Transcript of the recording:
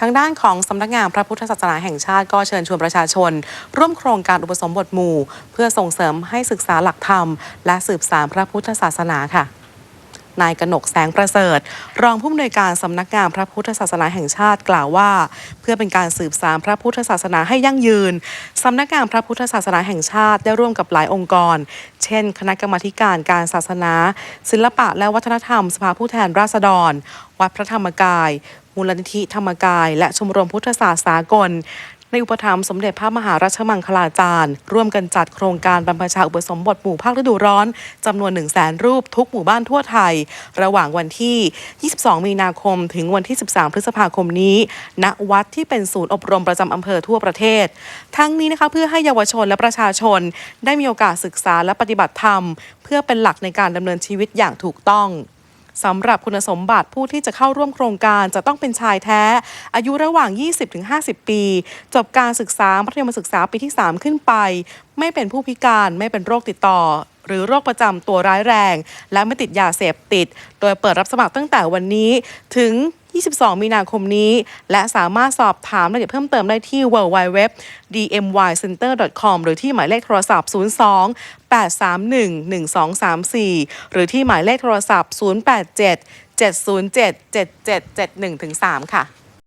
ทางด้านของสำนักงานพระพุทธศาสนาแห่งชาติก็เชิญชวนประชาชน ร่วมโครงการอุปสมบทหมู่ เพื่อส่งเสริมให้ศึกษาหลักธรรม และสืบสานพระพุทธศาสนาค่ะ นายกนกแสงประเสริฐ รองผู้อำนวยการสำนักงานพระพุทธศาสนาแห่งชาติกล่าวว่า เพื่อเป็นการสืบสานพระพุทธศาสนาให้ยั่งยืนสำนักงานพระพุทธศาสนาแห่งชาติได้ร่วมกับหลายองค์กร เช่น คณะกรรมาการการศาสนา ศิลปะและวัฒนธรรมสภาผู้แทนราษฎร วัดพระธรรมกายมูลนิธิธรรมกาย และชมรมพุทธศาสตร์สากล ในอุปถัมภ์สมเด็จพระมหาราชมังคลาจารย์ ร่วมกันจัดโครงการบรรพชาอุปสมบทหมู่ภาคฤดูร้อนจำนวน 1 0 0 0 0แสนรูปทุกหมู่บ้านทั่วไทย ระหว่างวันที่ 22 มีนาคม ถึงวันที่ 13 พฤษภาคมนี้ณวัดที่เป็นศูนย์อบรมประจำอำเภอทั่วประเทศ ทั้งนี้นะคะเพื่อให้เยาวชนและประชาชน ได้มีโอกาสศึกษาและปฏิบัติธรรม เพื่อเป็นหลักในการดำเนินชีวิตอย่างถูกต้อง สำหรับคุณสมบัติผู้ที่จะเข้าร่วมโครงการจะต้องเป็นชายแท้ อายุระหว่าง 20-50 ปี จบการศึกษามัธยมศึกษาปีที่ 3 ขึ้นไป ไม่เป็นผู้พิการไม่เป็นโรคติดต่อหรือโรคประจำตัวร้ายแรง และไม่ติดยาเสพติด โดยเปิดรับสมัครตั้งแต่วันนี้ถึง 22 มีนาคมนี้ และสามารถสอบถามรายละเอียดเพิ่มเติมได้ที่ www dmycenter.com หรือที่หมายเลขโทรศัพท์ 02 831 1234 หรือที่หมายเลขโทรศัพท์ 087 707 7771-3 ค่ะ